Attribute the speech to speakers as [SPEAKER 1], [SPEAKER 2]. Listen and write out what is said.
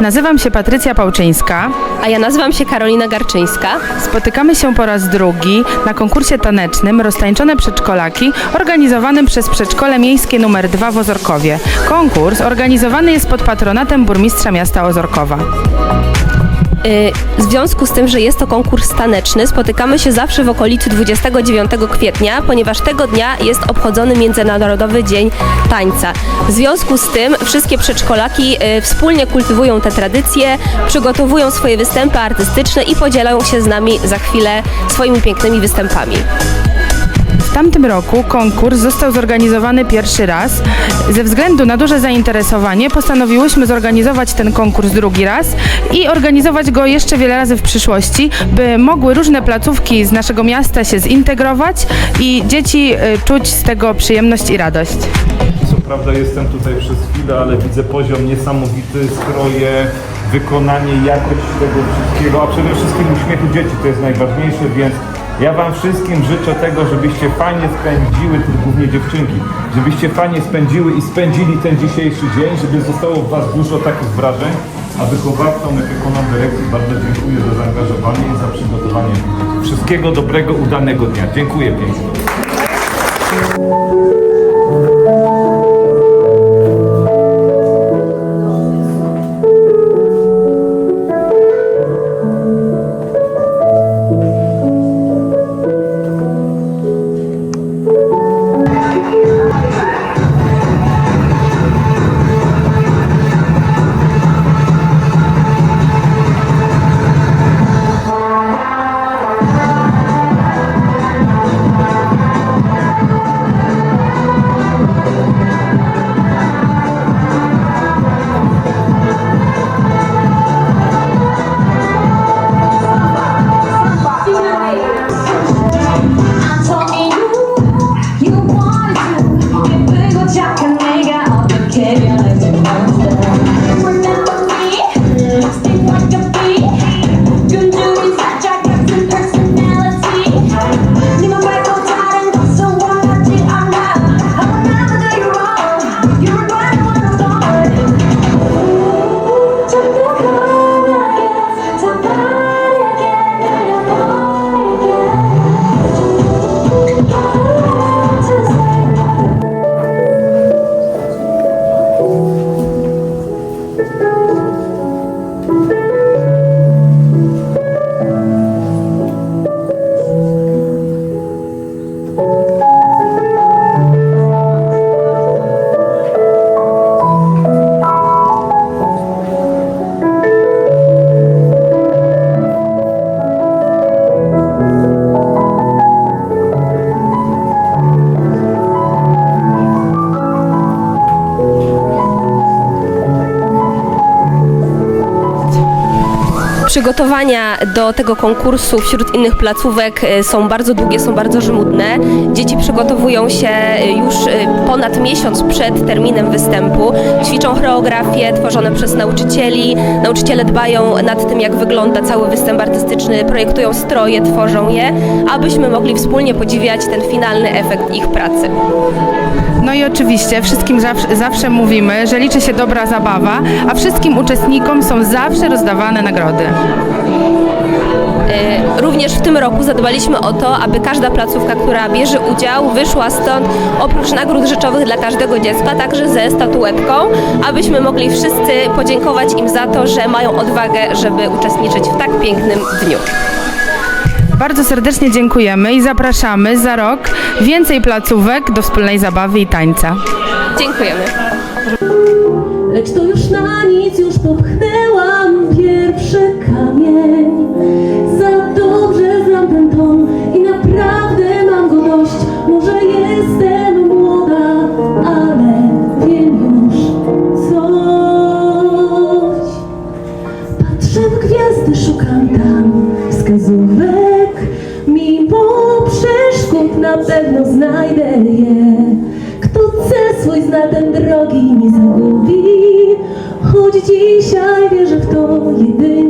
[SPEAKER 1] Nazywam się Patrycja Pałczyńska.
[SPEAKER 2] A ja nazywam się Karolina Garczyńska.
[SPEAKER 1] Spotykamy się po raz drugi na konkursie tanecznym Roztańczone Przedszkolaki organizowanym przez Przedszkole Miejskie nr 2 w Ozorkowie. Konkurs organizowany jest pod patronatem burmistrza miasta Ozorkowa.
[SPEAKER 2] Y, W związku z tym, że jest to konkurs taneczny, spotykamy się zawsze w okolicy 29 kwietnia, ponieważ tego dnia jest obchodzony Międzynarodowy Dzień Tańca. W związku z tym wszystkie przedszkolaki y, wspólnie kultywują te tradycje, przygotowują swoje występy artystyczne i podzielają się z nami za chwilę swoimi pięknymi występami.
[SPEAKER 1] Tamtym roku konkurs został zorganizowany pierwszy raz. Ze względu na duże zainteresowanie postanowiłyśmy zorganizować ten konkurs drugi raz i organizować go jeszcze wiele razy w przyszłości, by mogły różne placówki z naszego miasta się zintegrować i dzieci y, czuć z tego przyjemność i radość.
[SPEAKER 3] Co prawda jestem tutaj przez chwilę, ale widzę poziom niesamowity, skroje, wykonanie, jakość tego wszystkiego, a przede wszystkim uśmiechu dzieci to jest najważniejsze, więc ja Wam wszystkim życzę tego, żebyście fajnie spędziły, głównie dziewczynki, żebyście fajnie spędziły i spędzili ten dzisiejszy dzień, żeby zostało w Was dużo takich wrażeń, a wychowawcom, opiekunom dyrekcji bardzo dziękuję za zaangażowanie i za przygotowanie. Wszystkiego dobrego, udanego dnia. Dziękuję pięknie.
[SPEAKER 2] Przygotowania do tego konkursu wśród innych placówek e, są bardzo długie, są bardzo żmudne. Dzieci przygotowują się e, już e, ponad miesiąc przed terminem występu. Ćwiczą choreografie tworzone przez nauczycieli. Nauczyciele dbają nad tym, jak wygląda cały występ artystyczny, projektują stroje, tworzą je, abyśmy mogli wspólnie podziwiać ten finalny efekt ich pracy.
[SPEAKER 1] No i oczywiście wszystkim zawsze, zawsze mówimy, że liczy się dobra zabawa, a wszystkim uczestnikom są zawsze rozdawane nagrody.
[SPEAKER 2] E, Również w tym roku zadbaliśmy o to, aby każda placówka, która bierze udział, wyszła stąd oprócz nagród rzeczowych dla każdego dziecka, także ze statuetką, abyśmy mogli wszyscy podziękować im za to, że mają odwagę, żeby uczestniczyć w tak pięknym dniu.
[SPEAKER 1] Bardzo serdecznie dziękujemy i zapraszamy za rok więcej placówek do wspólnej zabawy i tańca.
[SPEAKER 2] Dziękujemy.
[SPEAKER 4] Lecz to już na nic, już popchnęłam na pewno znajdę je. Kto chce swój zna ten drogi nie zagubi. Choć dzisiaj wierzę w to jedynie.